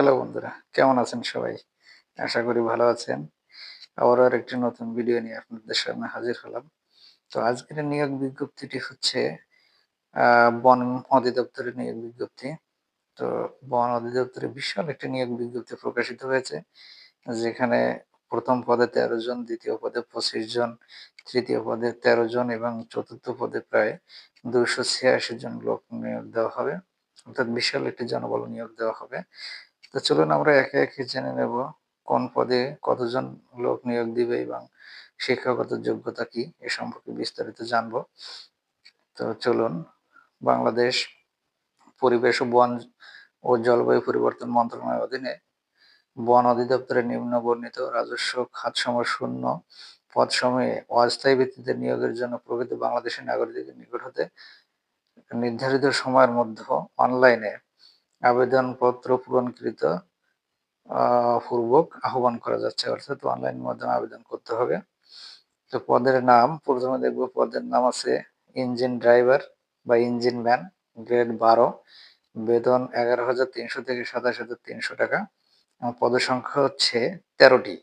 Hello বন্ধুরা, কেমন আছেন সবাই? আশা করি ভালো আছেন। আবারও আর একটি নতুন ভিডিও নিয়ে আপনাদের সামনে হাজির হলাম। তো আজকের নিয়োগ বিজ্ঞপ্তিটি হচ্ছে বন অধিদপ্তরের নিয়োগ বিজ্ঞপ্তি। তো বন অধিদপ্তরে বিশাল একটি নিয়োগ বিজ্ঞপ্তি প্রকাশিত হয়েছে, যেখানে প্রথম পদে তেরো জন, দ্বিতীয় পদে পঁচিশ জন, তৃতীয় পদে তেরো জন এবং চতুর্থ পদে প্রায় দুইশো ছিয়াশি জন লোক নিয়োগ দেওয়া হবে। অর্থাৎ বিশাল একটি জনবল নিয়োগ দেওয়া হবে। তো চলুন আমরা একে একে জেনে নেব কোন পদে কতজন লোক নিয়োগ দিবে এবং শিক্ষাগত যোগ্যতা কি এ সম্পর্কে বিস্তারিত জানব। তো চলুন, বাংলাদেশ পরিবেশ ও বন ও জলবায়ু পরিবর্তন মন্ত্রণালয়ের অধীনে বন অধিদপ্তরের নিম্ন বর্ণিত রাজস্ব খাতসমূহ শূন্য পদ সময়ে অস্থায়ী ভিত্তিতে নিয়োগের জন্য প্রকৃত বাংলাদেশের নাগরিকদের নিকট হতে নির্ধারিত সময়ের মধ্যে অনলাইনে আবেদনপত্র পূরণকৃত পূর্বক আহ্বান করা যাচ্ছে, অর্থাৎ অনলাইন মাধ্যমে আবেদন করতে হবে। তো পদের নাম, প্রথমে দেখব পদের নাম আছে ইঞ্জিন ড্রাইভার বা ইঞ্জিন ম্যান গ্রেড বারো, বেতন এগারো হাজার তিনশো থেকে সাতাশ হাজার তিনশো টাকা পদের সংখ্যা হচ্ছে তেরোটি।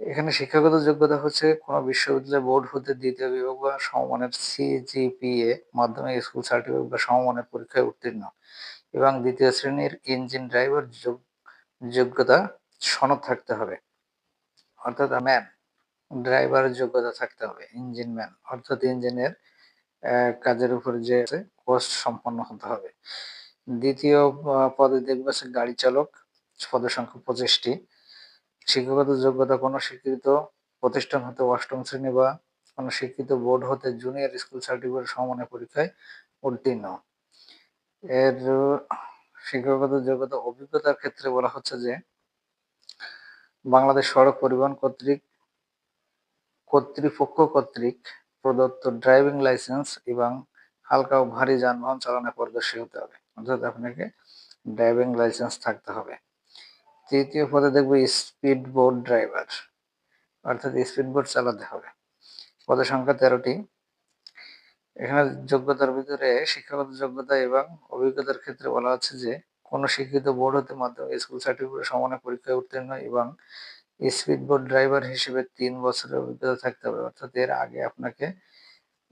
এখানে শিক্ষাগত যোগ্যতা হচ্ছে কোনো বিশ্ববিদ্যালয় বোর্ড হতে দ্বিতীয় বিভাগ বা সমমানের সিজিপিএ মাধ্যমে স্কুল সার্টিফিকেট বা সমমানের পরীক্ষায় উত্তীর্ণ। এবং দ্বিতীয় শ্রেণির ইঞ্জিন ড্রাইভার যোগ্যতা সনদ থাকতে হবে। অর্থাৎ ম্যান, ড্রাইভারের যোগ্যতা থাকতে হবে, ইঞ্জিন ম্যান। অর্থাৎ ইঞ্জিনের কাজের উপর যে কোর্স সম্পন্ন হতে হবে। দ্বিতীয় পদে দেখবে গাড়ি চালক পদের সংখ্যা পঁচিশটি। শিক্ষাগত যোগ্যতা কোনো শিক্ষিত প্রতিষ্ঠান হতে অষ্টম শ্রেণি বা কোনো শিক্ষিত বোর্ড হতে জুনিয়র স্কুল সার্টিফিকেট সমানের পরীক্ষায় উত্তীর্ণ। এর, শিক্ষাগত যোগ্যতা অভিজ্ঞতার ক্ষেত্রে বলা হচ্ছে যে, বাংলাদেশ সড়ক পরিবহন কর্তৃক, কর্তৃপক্ষ কর্তৃক প্রদত্ত ড্রাইভিং লাইসেন্স এবং হালকা ও ভারী যানবাহন চালানো পারদর্শী হতে হবে। অর্থাৎ আপনাকে ড্রাইভিং লাইসেন্স থাকতে হবে। তৃতীয় পদে দেখব স্পিড বোট ড্রাইভার, অর্থাৎ স্পিড বোট চালাতে হবে। পদের সংখ্যা তেরোটি। এখানে যোগ্যতার ভিতরে শিক্ষাগত যোগ্যতা এবং অভিজ্ঞতার ক্ষেত্রে বলা হচ্ছে যে, কোনো শিক্ষিত বোর্ড হতে মাধ্যমে স্কুল সার্টিফিকেট সমানে পরীক্ষায় উত্তীর্ণ এবং স্পিড বোট ড্রাইভার হিসেবে তিন বছরের অভিজ্ঞতা থাকতে হবে। অর্থাৎ এর আগে আপনাকে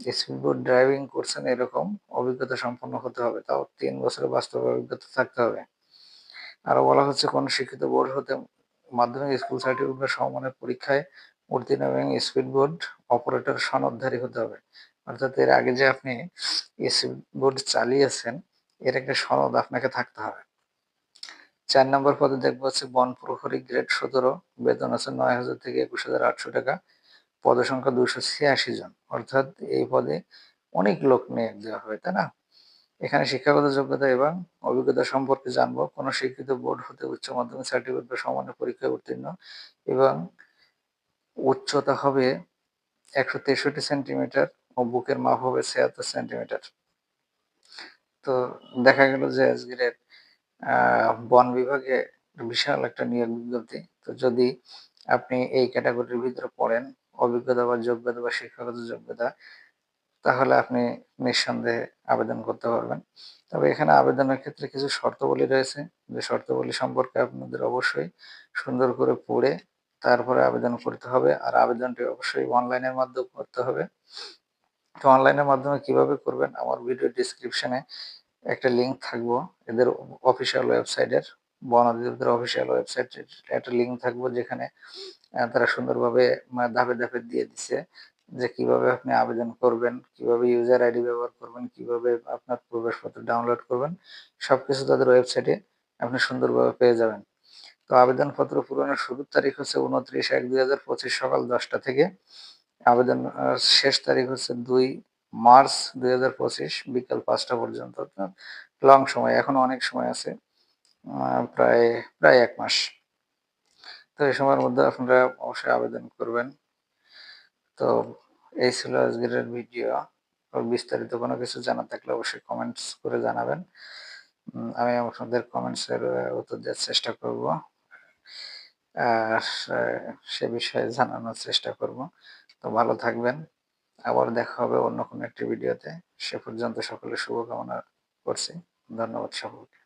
স্পিড বোট ড্রাইভিং করছেন এরকম অভিজ্ঞতা সম্পন্ন হতে হবে। তাও তিন বছরের বাস্তব অভিজ্ঞতা থাকতে হবে। আরও বলা হচ্ছে, কোন শিক্ষিত বোর্ড হতে মাধ্যমিক স্কুল সার্টিফিকেট বা সমমানের পরীক্ষায় উত্তীর্ণ এবং স্পিড বোর্ড অপারেটর সনদধারী হতে হবে। অর্থাৎ এর আগে যে আপনি স্পিড বোর্ড চালিয়েছেন, এর একটা সনদ আপনাকে থাকতে হবে। চার নম্বর পদে দেখব হচ্ছে, বন প্রহরী গ্রেড সতেরো, বেতন আছে নয় হাজার থেকে একুশ হাজার আটশো টাকা পদ সংখ্যা দুশো ছিয়াশি জন। অর্থাৎ এই পদে অনেক লোক নিয়োগ দেওয়া হবে তাই না? এখানে শিক্ষাগত যোগ্যতা এবং অভিজ্ঞতা সম্পর্কে জানব। কোনো শিক্ষিত বোর্ড হতে উচ্চ মাধ্যমিক সার্টিফিকেট বা সমান্য পরীক্ষায় উত্তীর্ণ এবং উচ্চতা হবে একশো তেষট্টি সেন্টিমিটার ও বুকের মাপ হবে ছিয়াত্তর সেন্টিমিটার তো দেখা গেল যে আজকের বন বিভাগে বিশাল একটা নিয়োগ বিজ্ঞপ্তি। তো যদি আপনি এই ক্যাটাগরির ভিতরে পড়েন, অভিজ্ঞতা বা যোগ্যতা বা শিক্ষাগত যোগ্যতা তাহলে আপনি নিঃসন্দেহে আবেদন করতে পারবেন। তবে এখানে আবেদনের ক্ষেত্রে কিছু শর্তাবলী রয়েছে। যে শর্তাবলী সম্পর্কে আপনাদের অবশ্যই সুন্দর করে পড়ে তারপরে আবেদন করতে হবে। আর আবেদনটি অবশ্যই অনলাইনের মাধ্যমে করতে হবে। তো অনলাইনের মাধ্যমে কীভাবে করবেন? আমার ভিডিও ডিসক্রিপশনে একটা লিঙ্ক থাকব। এদের অফিসিয়াল ওয়েবসাইটের, বন অধিদপ্তর অফিসিয়াল ওয়েবসাইটের একটা লিঙ্ক থাকব, যেখানে তারা সুন্দরভাবে ধাপে ধাপে দিয়ে দিচ্ছে যে কীভাবে আপনি আবেদন করবেন, কীভাবে ইউজার আইডি ব্যবহার করবেন, কীভাবে আপনার প্রবেশপত্র ডাউনলোড করবেন, সবকিছু তাদের ওয়েবসাইটে আপনি সুন্দরভাবে পেয়ে যাবেন। তো আবেদনপত্র পূরণের শুরুর তারিখ হচ্ছে উনত্রিশ এক দুই হাজার পঁচিশ সকাল দশটা থেকে। আবেদন শেষ তারিখ হচ্ছে দুই মার্চ দুই হাজার পঁচিশ বিকাল পাঁচটা পর্যন্ত। লং সময়, এখন অনেক সময় আছে প্রায় প্রায় এক মাস। তো এই সময়ের মধ্যে আপনারা অবশ্যই আবেদন করবেন। তো এই ছিল আজকের ভিডিও বিস্তারিত কোনো কিছু জানা থাকলে অবশ্যই কমেন্টস করে জানাবেন। আমি আপনাদের কমেন্টসের উত্তর দেওয়ার চেষ্টা করব। আর সে বিষয়ে জানানোর চেষ্টা করব। তো ভালো থাকবেন। আবার দেখা হবে অন্য কোনো একটি ভিডিওতে সে পর্যন্ত সকলের শুভকামনা করছি। ধন্যবাদ সকলকে।